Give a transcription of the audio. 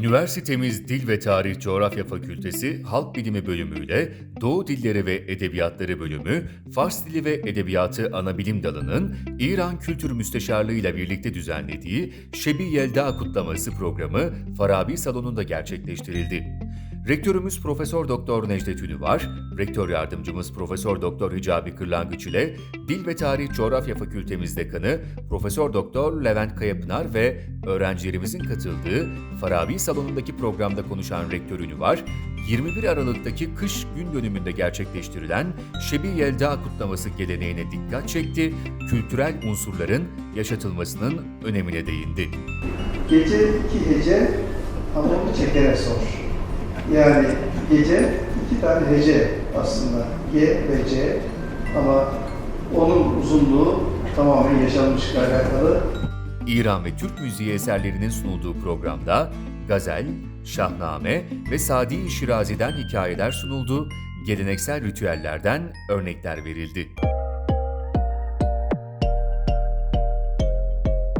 Üniversitemiz Dil ve Tarih Coğrafya Fakültesi Halk Bilimi bölümüyle Doğu Dilleri ve Edebiyatları bölümü, Fars Dili ve Edebiyatı Anabilim Dalı'nın İran Kültür Müsteşarlığı ile birlikte düzenlediği Şebi Yelda Kutlaması programı Farabi Salonu'nda gerçekleştirildi. Rektörümüz Profesör Doktor Necdet Ünüvar, Rektör Yardımcımız Profesör Doktor Hicabi Kırlangıç ile Dil ve Tarih Coğrafya Fakültemiz Dekanı Profesör Doktor Levent Kayapınar ve öğrencilerimizin katıldığı Farabi Salonu'ndaki programda konuşan Rektör Ünüvar, 21 Aralık'taki kış gün dönümünde gerçekleştirilen Şebi Yelda kutlaması geleneğine dikkat çekti, kültürel unsurların yaşatılmasının önemine değindi. Gece iki hece hamuru çekere sor. Yani gece iki tane hece aslında. G ve C ama onun uzunluğu tamamen yaşanmışlıkla alakalı. İran ve Türk müziği eserlerinin sunulduğu programda gazel, şahname ve Sadi Şirazi'den hikayeler sunuldu, geleneksel ritüellerden örnekler verildi.